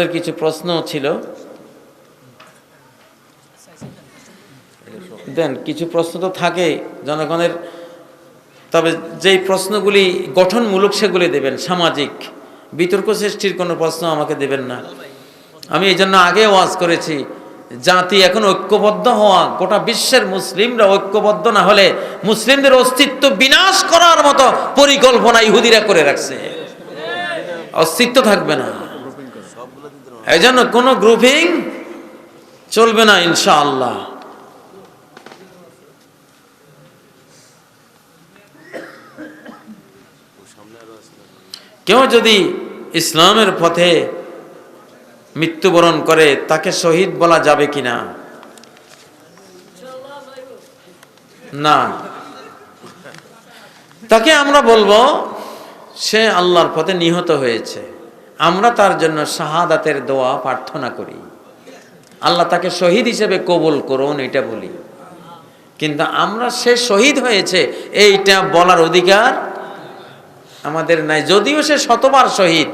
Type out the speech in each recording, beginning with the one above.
আপনাদের কিছু প্রশ্ন ছিল। দেন, কিছু প্রশ্ন তো থাকে জনগণের, তবে যেই প্রশ্নগুলি গঠনমূলক সেগুলি দেবেন, সামাজিক। বিতর্ক সৃষ্টির কোনো প্রশ্ন আমাকে দেবেন না। আমি এই জন্য আগে ওয়াজ করেছি, জাতি এখন ঐক্যবদ্ধ হওয়া, গোটা বিশ্বের মুসলিমরা ঐক্যবদ্ধ না হলে মুসলিমদের অস্তিত্ব বিনাশ করার মতো পরিকল্পনা ইহুদিরা করে রাখছে। অস্তিত্ব থাকবে না। এই জন্য কোনো গ্রুপিং চলবে না, ইনশাআল্লাহ। কেউ যদি ইসলামের পথে মৃত্যুবরণ করে, তাকে শহীদ বলা যাবে কিনা? না। তাকে আমরা বলব, সে আল্লাহর পথে নিহত হয়েছে। আমরা তার জন্য শাহাদাতের দোয়া প্রার্থনা করি। আল্লাহ তাকে শহীদ হিসেবে কবুল করুন, এটা বলি। কিন্তু আমরা সে শহীদ হয়েছে, এইটা বলার অধিকার আমাদের নাই। যদিও সে শতবার শহীদ,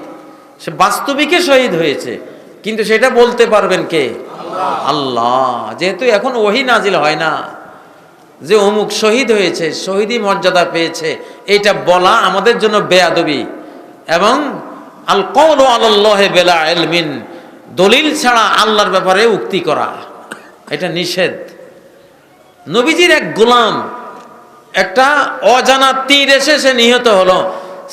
সে বাস্তবিকে শহীদ হয়েছে, কিন্তু সেটা বলতে পারবেন কে? আল্লাহ। যেহেতু এখন ওহি নাজিল হয় না, যে অমুক শহীদ হয়েছে, শহীদই মর্যাদা পেয়েছে এটা বলা আমাদের জন্য বেয়াদবি। এবং আল কৌল আল্লাহ বেলা এলমিন দলিল ছাড়া আল্লাহর ব্যাপারে উক্তি করা। এটা নিষেধ। নবীজির এক গোলাম, একটা অজানা তীর এসে সে নিহত হলো।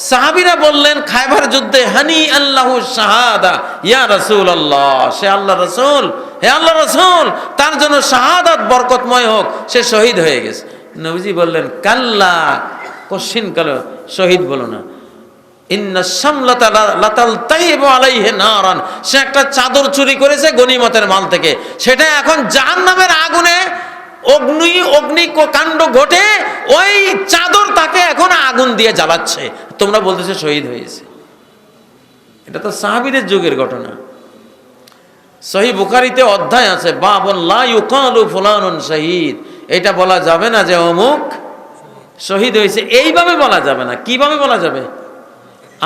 সাহাবিরা বললেন খাইবার যুদ্ধে হানি আল্লাহ শাহাদা, ইয়া রসুল আল্লাহ সে আল্লাহ রসুল, হে আল্লাহ রসুল, তার জন্য শাহাদাত বরকতময় হোক। সে শহীদ হয়ে গেছে। নবীজি বললেন, কাল্লা কশিন কাল শহীদ বলো না। সে একটা চাদর চুরি করেছে গনিমতের মাল থেকে। সেটা এখন জাহান নামের আগুনে অগ্নি অগ্নি কাণ্ড ঘটে, ওই চাদর তাকে এখন আগুন দিয়ে জ্বালাচ্ছে। তোমরা বলতেছে শহীদ হয়েছে। এটা তো সাহাবিদের যুগের ঘটনা। সহি বুখারিতে অধ্যায় আছে বাবল্লা ইউকালু ফুলানুন শহীদ। এটা বলা যাবে না যে অমুক শহীদ হয়েছে। এইভাবে বলা যাবে না। কীভাবে বলা যাবে?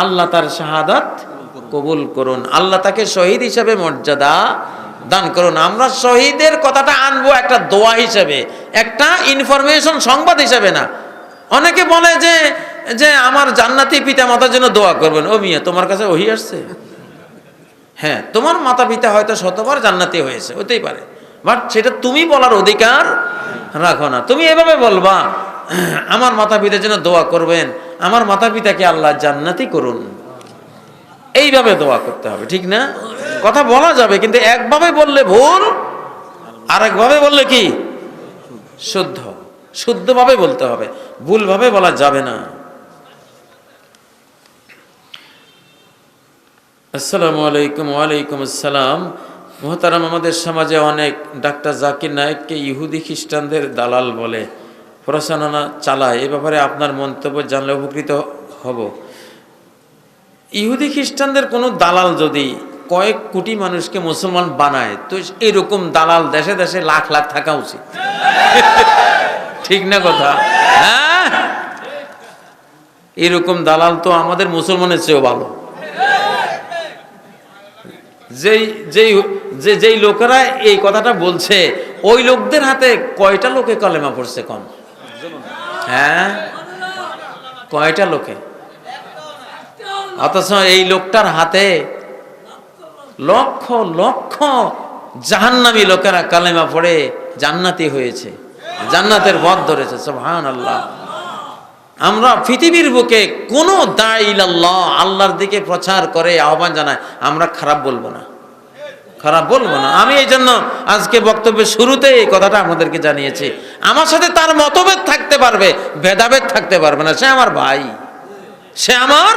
আল্লাহ তার শাহাদাত কবুল করুন। আল্লাহ তাকে শহীদ হিসাবে মর্যাদা দান করুন। আমরা শহীদের কথাটা আনব একটা দোয়া হিসাবে, একটা ইনফরমেশন সংবাদ হিসাবে না। অনেকে বলে যে যে আমার জান্নাতি পিতা মাতার জন্য দোয়া করবেন। ও মিয়া, তোমার কাছে ওহি আসছে? হ্যাঁ তোমার মাতা পিতা হয়তো শতবার জান্নাতি হয়েছে, হতেই পারে। বাট সেটা তুমি বলার অধিকার রাখো না। তুমি এভাবে বলবা আমার মাতা পিতার জন্য দোয়া করবেন, আমার মাতা পিতাকে আল্লাহ জান্নাতি করুন। এইভাবে দোয়া করতে হবে, ঠিক না? কথা বলা যাবে, কিন্তু একভাবে বললে ভুল আর একভাবে বললে কি? শুদ্ধ। শুদ্ধভাবে বলতে হবে, ভুলভাবে বলা যাবে না। আসসালামু আলাইকুম, ওয়ালাইকুম আসসালাম। মোহতারাম আমাদের সমাজে অনেক ডাক্তার জাকির নায়েককে ইহুদি খ্রিস্টানদের দালাল বলে। প্রচারণা চালায়। এ ব্যাপারে আপনার মন্তব্য জানলে উপকৃত হব। ইহুদি খ্রিস্টানদের কোনো দালাল যদি কয়েক কোটি মানুষকে মুসলমান বানায়, তো এরকম দালাল দেশে দেশে লাখ লাখ থাকা উচিত। ঠিক না কথা? হ্যাঁ? এরকম দালাল তো আমাদের মুসলমানের চেয়েও ভালো। যেই যেই, যে, যেই লোকেরা এই কথাটা বলছে, ওই লোকদের হাতে কয়টা লোকে কলেমা পড়ছে কম হ্যাঁ? কয়টা লোকে? অথচ এই লোকটার হাতে লক্ষ লক্ষ জাহান্নামী লোকেরা কালেমা পড়ে জান্নাতি হয়েছে, জান্নাতের পথ ধরেছে সোহান আল্লাহ আমরা পৃথিবীর বুকে কোনো দায় আল্লাহ আল্লাহর দিকে প্রচার করে আহ্বান জানায় আমরা খারাপ বলব না। খারাপ বলব না। আমি এই জন্য আজকে বক্তব্যের শুরুতে এই কথাটা আমাদেরকে জানিয়েছি। আমার সাথে তার মতভেদ থাকতে পারবে, ভেদাভেদ থাকতে পারবে না। সে আমার ভাই। সে আমার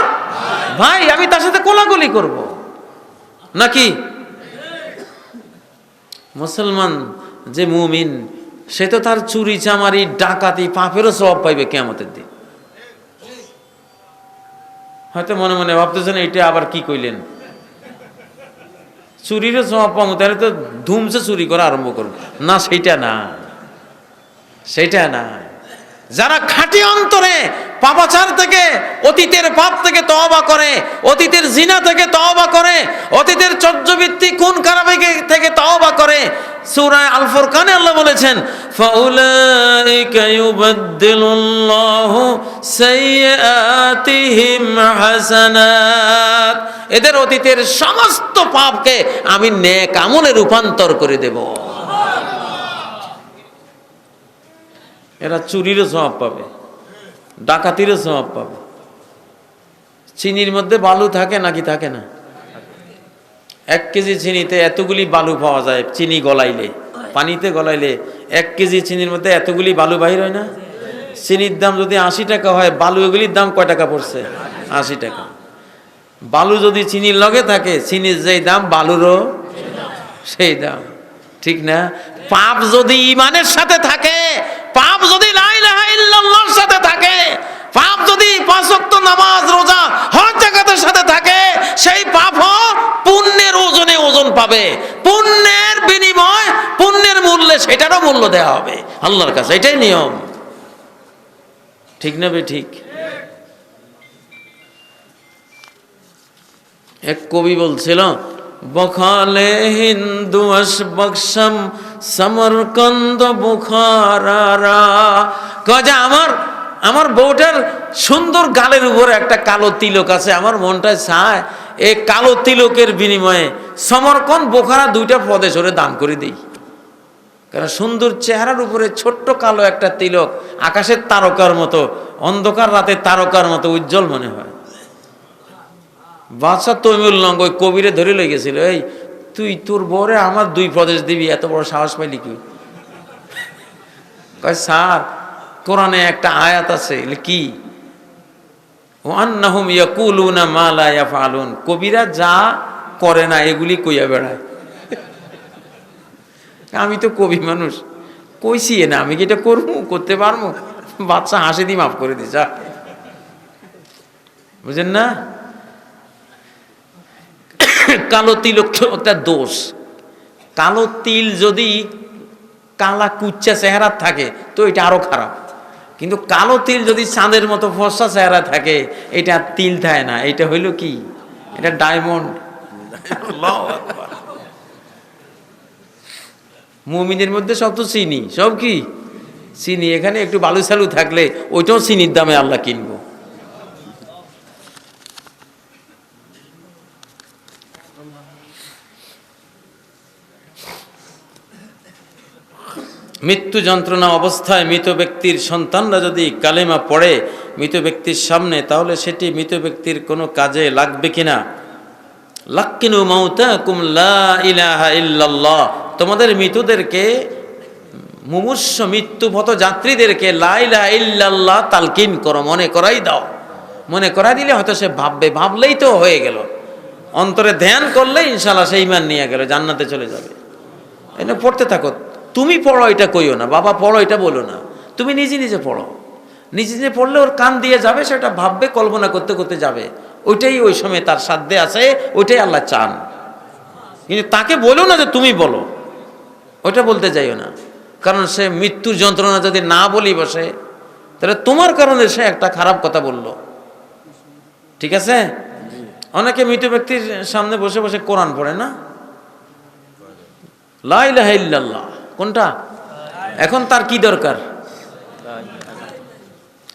ভাই। আমি তার সাথে কোলাগুলি করব। নাকি? মুসলমান যে মুমিন, সে তো তার চুরি চামারি, ডাকাতি, পাপেরও সব পাইবে কেমতের দিন। হয়তো মনে মনে ভাবতেছেন, এইটা আবার কি কইলেন? চুরিরে জবাব পাবো, তাহলে তো ধুমসে চুরি করা আরম্ভ করব। না, সেইটা না। সেইটা না। যারা খাঁটি অন্তরে পাপাচার থেকে, অতীতের পাপ থেকে তওবা করে, অতীতের জিনা থেকে তওবা করে, অতীতের চর্যবৃত্তি কোন কারাবাইকে থেকে তওবা করে সুরায় আলফর কানে আল্লাহ বলেছেন ফাউলাইকা ইউবাদদিলুল্লাহু সাইয়্যাতিহিম হাসানাত এদের অতীতের সমস্ত পাপকে আমি নেক আমলে রূপান্তর করে দেব। এরা চুরিরও স্বভাব পাবে, ডাকাতিরও স্বভাব পাবে। চিনির মধ্যে বালু থাকে নাকি থাকে না? এক কেজি চিনিতে এতগুলি বালু পাওয়া যায়, চিনি গলাইলে, পানিতে গলাইলে এক কেজি চিনির মধ্যে এতগুলি বালু বাহির হয় না? চিনির দাম যদি আশি টাকা হয়, বালু এগুলির দাম কয় টাকা পড়ছে? আশি টাকা। বালু যদি চিনির লগে থাকে, চিনির যেই দাম, বালুরও সেই দাম। ঠিক না? পাপ যদি ইমানের সাথে থাকে, পাপ যদি সাথে থাকে, পাপ যদি পাঁচ ওয়াক্ত নামাজ, রোজা, হজ, জাকাতের সাথে থাকে, সেই পাপও পুণ্যের ওজনে ওজন পাবে। পুণ্যের সেটারও মূল্য দেওয়া হবে। আল্লাহর কাছে, এটাই নিয়ম। ঠিক না বে, ঠিক? এক কবি বলছিল, বখালে হিন্দু বকসম সমরকন্দ বুখারারা। আমার আমার বউটার সুন্দর গালের উপরে একটা কালো তিলক আছে, আমার মনটা চায় এই কালো তিলকের বিনিময়ে সমরকন বোখারা দুইটা প্রদেশ ওরে দান করে দিই। কারণ সুন্দর চেহারার উপরে ছোট্ট কালো একটা তিলক আকাশের তারকার মতো, অন্ধকার রাতে তারকার মতো উজ্জ্বল মনে হয়। বাদশাহ তৈমুল লঙ্গ ওই কবিরে ধরে লই গেছিল, এই, তুই তোর বরে আমার দুই প্রদেশ দিবি, এত বড় সাহস পাইলি কি কয়, স্যার, কোরআনে একটা আয়াত আছে কি? ওয়ান্নাহুম কবিরা যা করে না, এগুলি কইয়া বেড়ায়। আমি তো কবি মানুষ। কইছি না, আমি কি এটা করব? করতে পারব? বাচ্চা হাসি দিয়ে মাফ করে দিস বুঝেন না? কালো তিল একটা দোষ। কালো তিল যদি কালা কুচ্চা চেহারা থাকে, তো এটা আরও খারাপ। কিন্তু কালো তিল যদি চাঁদের মতো ফসা চেহারা থাকে, এটা তিল থাকে না। এটা হইল কি? এটা ডায়মন্ড। মুমিনের মধ্যে সব তো চিনি, সব কি? চিনি, এখানে একটু বালু সালু থাকলে ওইটাও চিনির দামে আল্লাহ কিনবো। মৃত্যু যন্ত্রণা অবস্থায় মৃত ব্যক্তির সন্তানরা যদি কালেমা পড়ে মৃত ব্যক্তির সামনে, তাহলে সেটি মৃত ব্যক্তির কোনো কাজে লাগবে কিনা? লাক্কিনু মাউতা কুমলা ইলাহা ইল্লাল্লাহ। তোমাদের মৃতদেরকে, মুমূর্ষ মৃত্যুভত যাত্রীদেরকে লাইলা ইল্লাল্লাহ তালকিন করো, মনে করাই দাও। মনে করাই দিলে হয়তো সে ভাববে, ভাবলেই তো হয়ে গেল। অন্তরে ধ্যান করলে ইনশাল্লাহ সেই ইমান নিয়ে গেল, জান্নাতে চলে যাবে। এনে পড়তে থাকো। তুমি পড়ো, এটা কইও না। বাবা পড়ো, এটা বলো না। তুমি নিজে নিজে পড়ো। নিজে নিজে পড়লে ওর কান দিয়ে যাবে, সেটা ভাববে, কল্পনা করতে করতে যাবে। ওইটাই ওই সময় তার সাধ্যে আছে, ওইটাই আল্লাহ চান। কিন্তু তাকে বলো না যে তুমি বলো। ওইটা বলতে যাইও না। কারণ সে মৃত্যুর যন্ত্রণা যদি না বলি বসে, তাহলে তোমার কারণে সে একটা খারাপ কথা বলল। ঠিক আছে? অনেকে মৃত ব্যক্তির সামনে বসে বসে কোরআন পড়ে না? লাইলাহা ইল্লাল্লাহ। কোনটা? এখন তার কি দরকার?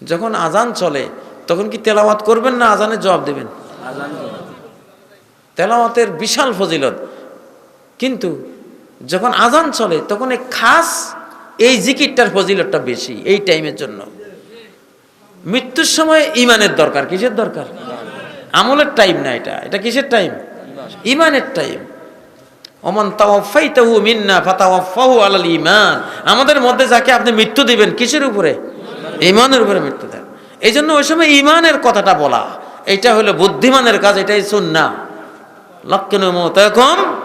যখন আজান চলে, তখন কি তেলাওয়াত করবেন না আজানের জবাব দেবেন? তেলাওয়াতের বিশাল ফজিলত। কিন্তু যখন আজান চলে, তখন এই খাস এই জিকিরটার ফজিলতটা বেশি এই টাইমের জন্য। মৃত্যুর সময় ইমানের দরকার, কিসের দরকার? আমলের টাইম না এটা এটা কিসের টাইম? ইমানের টাইম। ওমান তাওয়াফাইতাহু মিন্না ফাতাওয়াফাহু আলাল ঈমান। আমাদের মধ্যে যাকে আপনি মৃত্যু দিবেন, কিসের উপরে? ইমানের উপরে মৃত্যু দেন। এই জন্য ওই সময় ঈমানের কথাটা বলা। এটা হলো বুদ্ধিমানের কাজ, এটাই সুন্নাহ। লক্ষ্যণ মতাকুম লা ইলাহা ইল্লাল্লাহ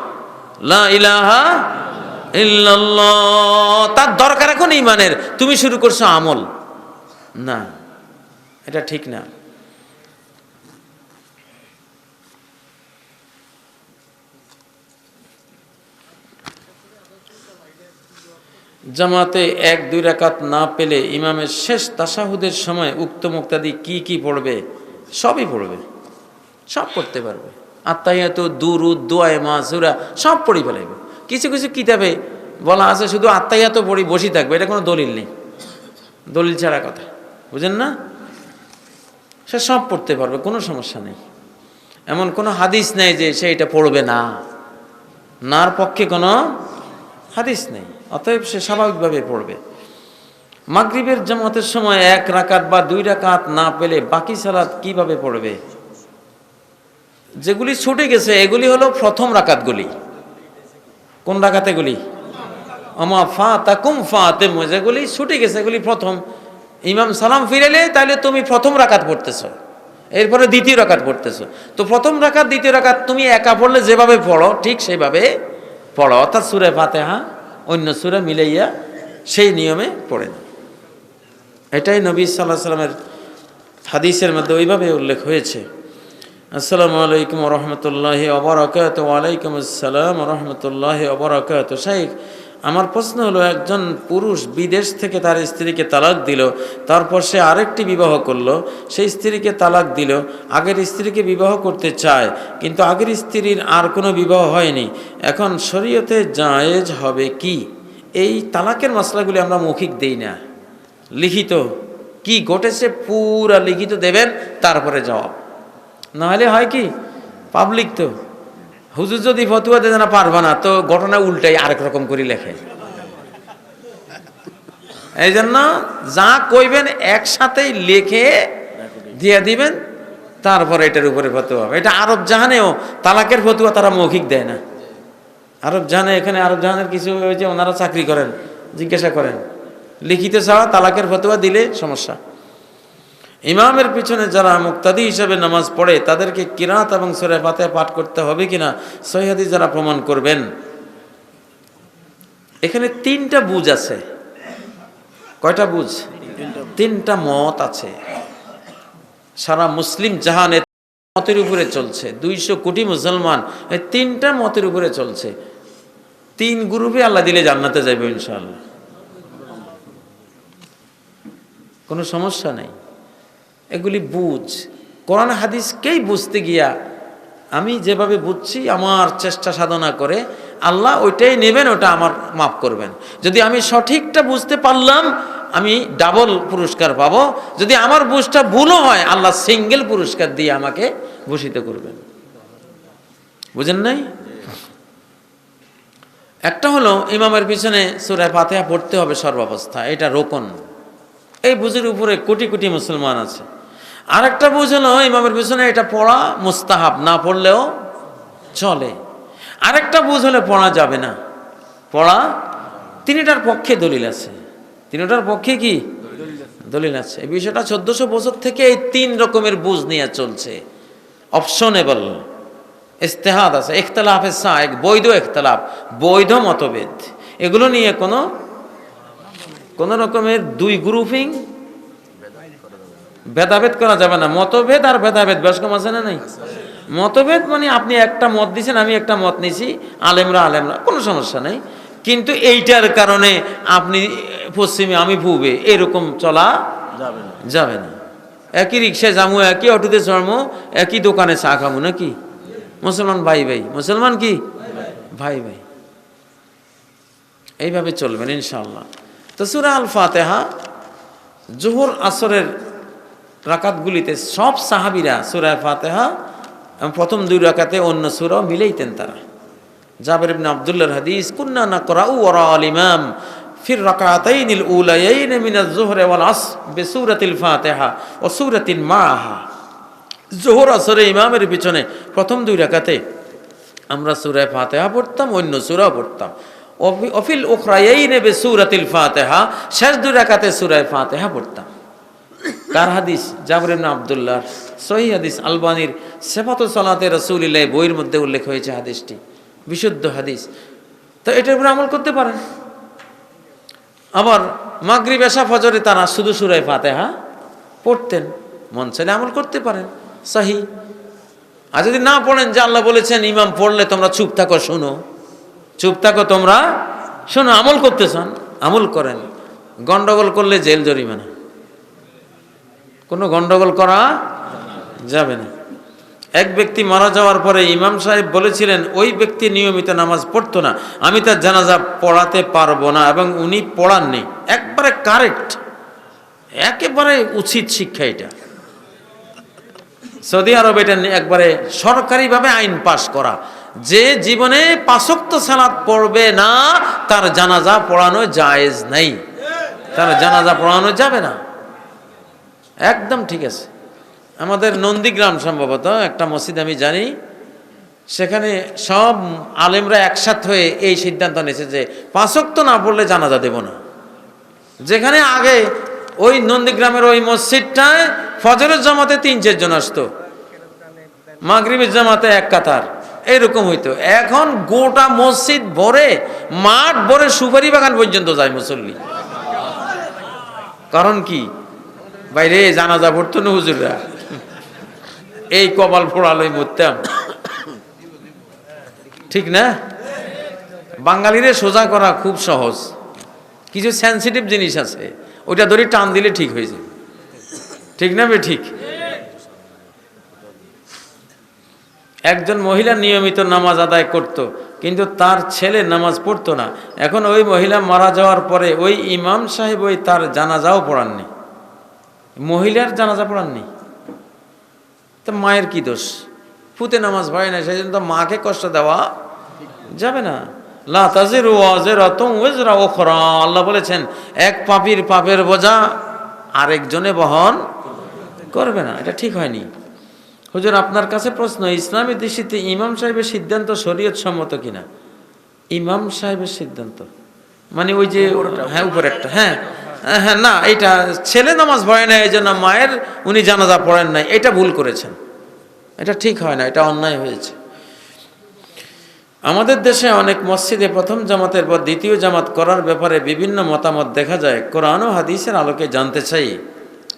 তার দরকার এখন ঈমানের তুমি শুরু করছ আমল। না, এটা ঠিক না। জামাতে এক, দুই রাকাত না পেলে ইমামের শেষ তাসাহুদের সময় উক্ত মুক্তাদি কি কি পড়বে? সবই পড়বে। সব পড়তে পারবে। আত্মাহিয়াত দুরু দোয়ায় মাসুরা সব পড়ি ফেলাইবে। কিছু কিছু কিতাবে বলা আছে, শুধু আত্মাইয়া তো পড়ি বসি থাকবে, এটা কোনো দলিল নেই। দলিল ছাড়া কথা। বুঝেন না? সে সব পড়তে পারবে, কোনো সমস্যা নেই। এমন কোনো হাদিস নেই যে সে এটা পড়বে না। নার পক্ষে কোনো হাদিস নেই, অতএব সে স্বাভাবিকভাবে পড়বে। মাগরিবের জামাতের সময় এক রাকাত বা দুই রাকাত না পেলে বাকি সালাত কীভাবে পড়বে? যেগুলি ছুটে গেছে, এগুলি হলো প্রথম রাকাতগুলি। কোন রাকাতেগুলি আমা ফা তাকুম ফা তেম যেগুলি ছুটে গেছে, এগুলি প্রথম। ইমাম সালাম ফিরেলে তাহলে তুমি প্রথম রাকাত পড়তেছ। এরপরে দ্বিতীয় রাকাত পড়তেছ। তো প্রথম রাকাত, দ্বিতীয় রাকাত তুমি একা পড়লে যেভাবে পড়ো, ঠিক সেভাবে পড়ো। অর্থাৎ সুরে ফাতেহা, অন্য সুরে মিলাইয়া সেই নিয়মে পড়ে না এটাই নবী সাল্লাহ সাল্লামের হাদিসের মধ্যে ওইভাবে উল্লেখ হয়েছে। আসসালামু আলাইকুম রহমতুল্লাহ অবরাকাত ওয়ালাইকুম আসসালাম রহমতুল্লাহ অবরাকাত শাইখ, আমার প্রশ্ন হলো, একজন পুরুষ বিদেশ থেকে তার স্ত্রীকে তালাক দিল, তারপর সে আরেকটি বিবাহ করল, সেই স্ত্রীকে তালাক দিল, আগের স্ত্রীকে বিবাহ করতে চায়, কিন্তু আগের স্ত্রীর আর কোনো বিবাহ হয়নি, এখন শরীয়তে জায়েজ হবে কি? এই তালাকের মশলাগুলি আমরা মৌখিক দেই না। লিখিত, কি ঘটেছে? পুরা লিখিত দেবেন, তারপরে জবাব। নাহলে হয় কি পাবলিক তো। হুজুর যদি ফতুয়া দেয় না পারবা না, তো ঘটনা উল্টাই আরেক রকম করে লেখে। এই জন্য যা কইবেন একসাথেই লিখে দিয়ে দিবেন, তারপরে এটার উপরে ফতুয়া। এটা আরব জাহানেও তালাকের ফতুয়া তারা মৌখিক দেয় না। আরব জাহানে এখানে আরব জাহানের কিছু যে ওনারা চাকরি করেন, জিজ্ঞাসা করেন। লিখিতে ছাড়া তালাকের ফতুয়া দিলে সমস্যা। ইমামের পিছনে যারা মুক্তাদি হিসাবে নামাজ পড়ে, তাদেরকে কিরাত এবং সুরে ফাতে পাঠ করতে হবে কিনা সহিহাদি যারা প্রমাণ করবেন। এখানে তিনটা বুঝ আছে। কয়টা বুঝ? তিনটা মত আছে। সারা মুসলিম জাহানে মতের উপরে চলছে। দুইশো কোটি মুসলমান এই তিনটা মতের উপরে চলছে। তিন গ্রুপে আল্লাহ দিলে জান্নাতে যাবে ইনশাল্লাহ কোনো সমস্যা নেই। এগুলি বুঝ। কোরআন হাদিসকেই বুঝতে গিয়া আমি যেভাবে বুঝছি, আমার চেষ্টা সাধনা করে আল্লাহ ওইটাই নেবেন, ওটা আমার মাফ করবেন। যদি আমি সঠিকটা বুঝতে পারলাম, আমি ডাবল পুরস্কার পাবো। যদি আমার বুঝটা ভুলও হয়, আল্লাহ সিঙ্গেল পুরস্কার দিয়ে আমাকে ভূষিত করবেন। বুঝেন নাই? একটা হলো, ইমামের পিছনে সুরায় ফাতেহা পড়তে হবে সর্বাবস্থা, এটা রোপণ এই বুঝের উপরে কোটি কোটি মুসলমান আছে। আরেকটা বুঝ হলো ইমামের পিছনে এটা পড়া মুস্তাহাব, না পড়লেও চলে। আরেকটা বুঝ হলে পড়া যাবে না। পড়া তিনটার পক্ষে দলিল আছে। তিনটার পক্ষে কি? দলিল আছে। এই বিষয়টা চোদ্দশো বছর থেকে এই তিন রকমের বুঝ নিয়ে চলছে। অপশনেবল, ইস্তেহাদ আছে ইখতলাফের এক বৈধ ইখতলাফ, বৈধ মতভেদ। এগুলো নিয়ে কোনো কোনো রকমের দুই গ্রুপিং ভেদাভেদ করা যাবে না। মতভেদ আর ভেদাভেদ বেশ কম আছে না নাই? মতভেদ মানে আপনি একটা মত দিয়েছেন আমি একটা মত নিছি আলেমরা আলেমরা কোনো সমস্যা নেই। কিন্তু এইটার কারণে আপনি পশ্চিমে আমি পূবে এরকম চলা যাবে না। যাবে না। একই রিক্সায় যাব একই অটোতে চড়মো একই দোকানে চা খাব নাকি? মুসলমান ভাই ভাই। মুসলমান কি? ভাই ভাই। এইভাবে চলবেন ইনশাল্লাহ তো সুরা আল ফাতেহা জোহর আসরের রাকাতগুলিতে সব সাহাবিরা সুরা ফাতেহা প্রথম দুই রাকাতে অন্য সুরাও মিলেইতেন তারা। জাবের ইবনে আব্দুল্লাহর হাদিস, কুন্না না করা উ ওরা আল ইমাম ফির রাকাতাইন আল উলায়াইন মিন আয-যুহরি ওয়াল আসর বিসূরাতিল ফাতিহা ও সূরাতিন মাআহা। জোহর আসরে ইমামের পিছনে প্রথম দুই রাকাতে আমরা সূরা ফাতিহা পড়তাম, অন্য সূরাও পড়তাম। অফি- অফিল উখরায়াইন বিসূরাতিল ফাতিহা, শেষ দুই রাকাতে সূরা ফাতিহা পড়তাম। কার হাদিস? জাবর আব্দুল্লাহ সহি হাদিস, আলবানির সেফাত সালাতে রসুলিল্লাহ বইয়ের মধ্যে উল্লেখ হয়েছে হাদিসটি। বিশুদ্ধ হাদিস। তো এটার উপরে আমল করতে পারেন। আবার মাগরি বেশা ফজরে তারা শুধু সুরায় ফাতেহা পড়তেন। মন চাইলে আমল করতে পারেন। সাহি। আর যদি না পড়েন, যে আল্লাহ বলেছেন, ইমাম পড়লে তোমরা চুপ থাকো, শোনো। চুপ থাকো তোমরা, শোনো, আমল করতে চান, আমল করেন। গন্ডগোল করলে জেল জরিমানা। কোনো গন্ডগোল করা যাবে না। এক ব্যক্তি মারা যাওয়ার পরে ইমাম সাহেব বলেছিলেন, ওই ব্যক্তি নিয়মিত নামাজ পড়তো না, আমি তার জানাজা পড়াতে পারব না। এবং উনি পড়াননি। একবারে কারেক্ট। একেবারে উচিত শিক্ষা এটা। সৌদি আরব এটা একবারে সরকারিভাবে আইন পাশ করা। যে জীবনে পাশক্ত সালাদ পড়বে না, তার জানাজা পড়ানো জায়েজ নেই। তার জানাজা পড়ানো যাবে না। একদম ঠিক আছে। আমাদের নন্দীগ্রাম সম্ভবত একটা মসজিদ আমি জানি, সেখানে সব আলেমরা একসাথ হয়ে এই সিদ্ধান্ত নিয়েছে যে পাঁচক্ত না পড়লে জানাজা দেব না। যেখানে আগে ওই নন্দীগ্রামের ওই মসজিদটায় ফজরের জামাতে তিন চারজন আসতো, মাগরিবের জামাতে এক কাতার, এরকম হইতো। এখন গোটা মসজিদ ভরে, মাঠ ভরে সুপারি বাগান পর্যন্ত যায় মুসল্লি। কারণ কি? বাইরে জানাজা পড়তো না হুজুররা। এই কপাল ফোড়ালই মরতাম ঠিক না? বাঙালিরে সোজা করা খুব সহজ। কিছু সেন্সিটিভ জিনিস আছে। ওইটা ধরে টান দিলে ঠিক হয়ে যায়। ঠিক না বে ঠিক? একজন মহিলা নিয়মিত নামাজ আদায় করত, কিন্তু তার ছেলে নামাজ পড়তো না। এখন ওই মহিলা মারা যাওয়ার পরে ওই ইমাম সাহেব ওই তার জানাজাও পড়াননি। মহিলার জানাজা পড়াননি তো মায়ের কি দোষ? ফুতে নামাজ পড়ে না সেই জন্য তো মাকে কষ্ট দেওয়া যাবে না। আল্লাহ বলেছেন, এক পাপীর পাপের বোঝা আরেকজনে বহন করবে না। এটা ঠিক হয়নি। হুজুর, আপনার কাছে প্রশ্ন, ইসলামী দৃষ্টিতে ইমাম সাহেবের সিদ্ধান্ত শরীয়ত সম্মত কিনা? ইমাম সাহেবের সিদ্ধান্ত। মানে ওই যে হ্যাঁ উপরে একটা হ্যাঁ। হ্যাঁ, হ্যাঁ না এটা ছেলে নামাজ পড়ে না এই জন্য মায়ের উনি জানাজা পড়েন নাই এটা ভুল করেছেন। এটা ঠিক হয় না এটা অন্যায় হয়েছে। আমাদের দেশে অনেক মসজিদে প্রথম জামাতের পর দ্বিতীয় জামাত করার ব্যাপারে বিভিন্ন মতামত দেখা যায়। কোরআন ও হাদিসের আলোকে জানতে চাই।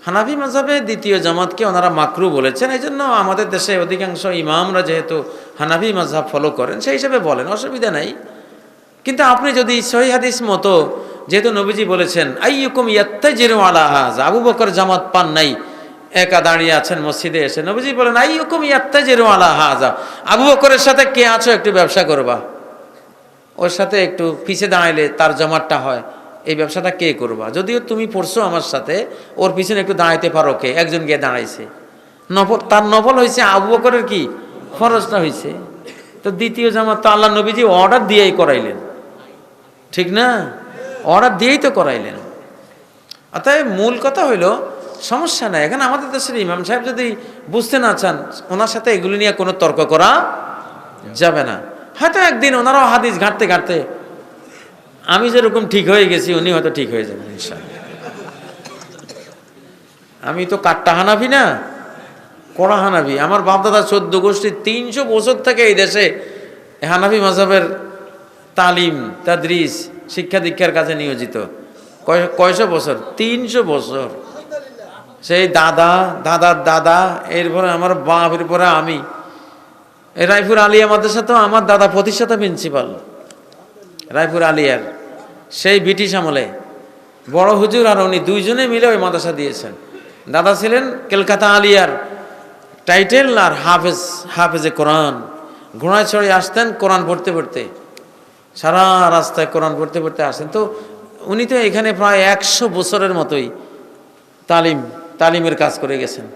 হানাফি মাঝাবে দ্বিতীয় জামাতকে ওনারা মাকরু বলেছেন এই জন্য আমাদের দেশে অধিকাংশ ইমামরা যেহেতু হানাফি মাঝহাব ফলো করেন সেই হিসেবে বলেন অসুবিধা নাই। কিন্তু আপনি যদি সহি হাদিস মতো যেহেতু নবীজি বলেছেন, আইয়ুকুম ইয়াত্তাজিরু আলা হাজ আবু বকর জামাত পান নাই। একা দাঁড়িয়ে আছেন মসজিদে এসে। নবীজি বলেন, আইয়ুকুম ইয়াত্তাজিরু আলা হাজা আবু বকরের সাথে কে আছো একটু ব্যবসা করবা? ওর সাথে একটু পিছে দাঁড়াইলে তার জমাটটা হয়, এই ব্যবসাটা কে করবা? যদিও তুমি পড়ছো আমার সাথে, ওর পিছনে একটু দাঁড়াইতে পারো কে? একজন গিয়ে দাঁড়াইছে। নফল, তার নফল হয়েছে আবু বকরের কি? ফরজটা হয়েছে তো দ্বিতীয় জামাত তো আল্লাহ নবীজি অর্ডার দিয়েই করাইলেন। ঠিক না? অর্ডার দিয়েই তো করাইলেন। অতএব মূল কথা হইল, সমস্যা নাই। এখানে আমাদের দেশের ইমাম সাহেব যদি বুঝতে না চান, ওনার সাথে এগুলি নিয়ে কোনো তর্ক করা যাবে না। হয়তো একদিন ওনারাও হাদিস ঘাঁটতে ঘাঁটতে, আমি যেরকম ঠিক হয়ে গেছি, উনি হয়তো ঠিক হয়ে যাবেন আমি তো কাট্টা হানাফি না, কড়া হানাফি। আমার বাপদাদা চোদ্দ গোষ্ঠী তিনশো বছর থেকে এই দেশে হানাফি মাঝাবের তালিম, তাদ্রিস শিক্ষা দীক্ষার কাছে নিয়োজিত। কয়- কয়শো বছর? তিনশো বছর। সেই দাদা, দাদার দাদা, এরপরে আমার বাপের পরে আমি। রায়পুর আলিয়া মাদ্রাসা তো আমার দাদা প্রতিষ্ঠাতা প্রিন্সিপাল রায়পুর আলিয়ার। সেই ব্রিটিশ আমলে। বড় হুজুর আর উনি দুইজনে মিলে ওই মাদ্রাসা দিয়েছেন। দাদা ছিলেন কলকাতা আলিয়ার টাইটেল আর হাফেজ হাফেজে কোরআন। ঘোড়ায় চড়ে আসতেন কোরআন পড়তে পড়তে। সারা রাস্তায় কোরআন পড়তে পড়তে আসেন। তো উনি তো এখানে প্রায় একশো বছরের মতোই তালিম, তালিমের কাজ করে গেছেন।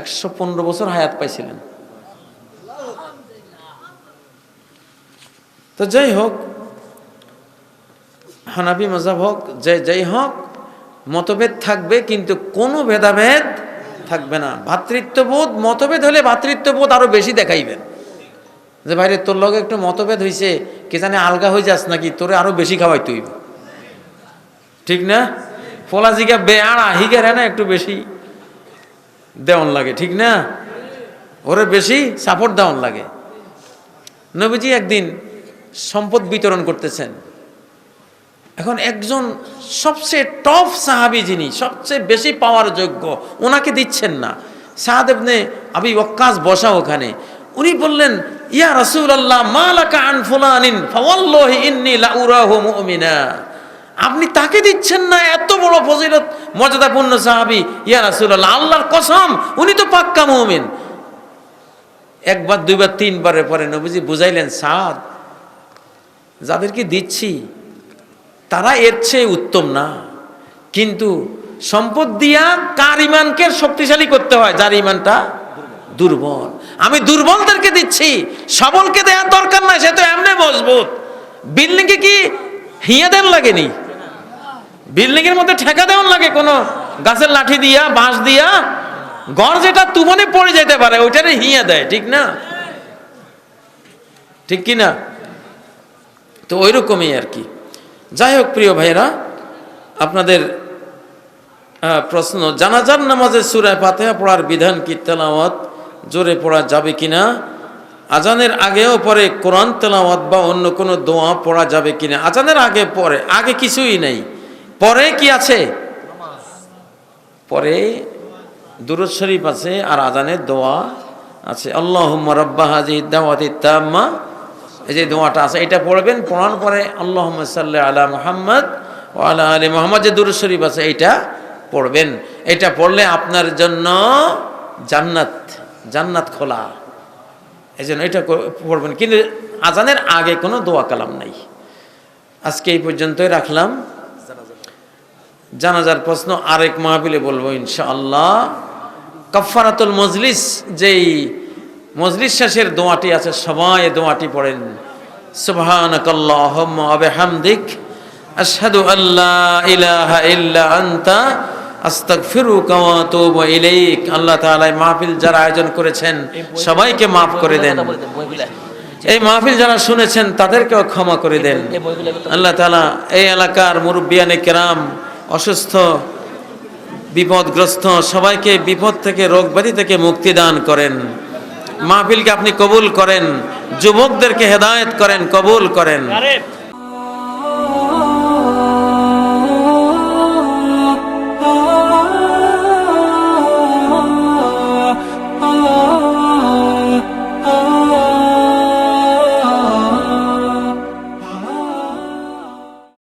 একশো পনেরো বছর হায়াত পাইছিলেন। তো যাই হোক হানাবি মজাব হোক, যে যাই হোক, মতভেদ থাকবে, কিন্তু কোনো ভেদাভেদ থাকবে না। ভাতৃত্ববোধ, মতভেদ হলে ভাতৃত্ববোধ আরও বেশি দেখাইবেন। যে বাইরে তোর লগে একটু মতভেদ হয়েছে কে জানে আলগা হয়ে যাস নাকি, তোরে আরও বেশি খাওয়াই তুই ঠিক না? ফলা জিগা বেয়াড়া রে না একটু বেশি দেওয়ান লাগে, ঠিক না? ওরে বেশি সাপোর্ট দেওয়ান লাগে। নবীজি একদিন সম্পদ বিতরণ করতেছেন। এখন একজন সবচেয়ে টপ সাহাবি যিনি, সবচেয়ে বেশি পাওয়ার যোগ্য, ওনাকে দিচ্ছেন না। সাহাদেবনে আবি ওক্কাস বসা ওখানে। উনি বললেন ইয়া রাসূল আল্লাহ মালাকা আন ফুলানিন, ফাওয়াল্লাহি ইন্নী লাউরাহু মুমিনা। আপনি তাকে দিচ্ছেন না, এত বড় ফজিলত, মর্যাদাপূর্ণ সাহাবি। ইয়া রাসূলুল্লাহ, আল্লাহর কসম, উনি তো পাক্কা মুমিন। একবার, দুইবার, তিনবারের পরে নবীজি বুঝাইলেন, সাদ, যাদেরকে দিচ্ছি, তারা এর চেয়ে উত্তম না। কিন্তু সম্পদ দিয়া কার ইমানকে শক্তিশালী করতে হয়? যার ইমানটা দুর্বল। আমি দুর্বলদেরকে দিচ্ছি, সবলকে দেওয়ার দরকার নাই, সে তো এমনি মজবুত। বিল্ডিংয়ে কি হিয়া দেন লাগেনি? বিল্ডিং এর মধ্যে ঠেকা দেওয়ার লাগে কোনো? গাছের লাঠি দিয়া, বাঁশ দিয়া? গড় যেটা তুমনে পড়ে যেতে পারে, ওইটারে হিয়া দেয়, ঠিক না? ঠিক কি না? তো ওই রকমই আর কি। যাই হোক, প্রিয় ভাইরা আপনাদের প্রশ্ন, জানাজার নামাজে সুরায় পাতেহা পড়ার বিধান কি, তেলাওয়াত? জোরে পড়া যাবে কিনা? আজানের আগেও পরে কোরআন তেলাওয়াত বা অন্য কোনো দোয়া পড়া যাবে কিনা? আজানের আগে পরে, আগে কিছুই নেই। পরে কি আছে? পরে দুরুদ শরীফ আছে আর আজানের দোয়া আছে। আল্লাহ রব্বা হাজি দাওয়াতি তাম্মা। এই যে দোয়াটা আছে, এটা পড়বেন, পড়ার পরে আল্লাহ সাল্লাহ আলা মোহাম্মদ ও আলা আলী মোহাম্মদ, যে দুরুদ শরীফ আছে, এইটা পড়বেন। এটা পড়লে আপনার জন্য জান্নাত। জান্নাত খোলা। এই জন্য এটা পড়বেন। কিন্তু আজানের আগে কোনো দোয়া কালাম নাই। আজকে এই পর্যন্তই রাখলাম। জানাজার প্রশ্ন আরেক মাহবিলে বলব ইনশাআল্লাহ। কফারাতুল মজলিস, যেই মজলিস শেষের দোয়াটি আছে, সবাই দোয়াটি পড়েন। বিহামদিক, আশহাদু আল্লা ইলাহা ইল্লা আনতা আস্তাগফিরুকা ওয়া আতুবু ইলাইক। আল্লাহ তাআলা মাহফিল যারা আয়োজন করেছেন সবাইকে মাফ করে দেন। এই মাহফিল যারা শুনেছেন তাদেরকেও ক্ষমা করে দেন। আল্লাহ তালা এই এলাকার মুরব্বিয়ানে কেরাম অসুস্থ বিপদগ্রস্ত সবাইকে বিপদ থেকে রোগ ব্যাধি থেকে মুক্তি দান করেন। মাহফিলকে আপনি কবুল করেন। যুবকদেরকে হেদায়ত করেন কবুল করেন।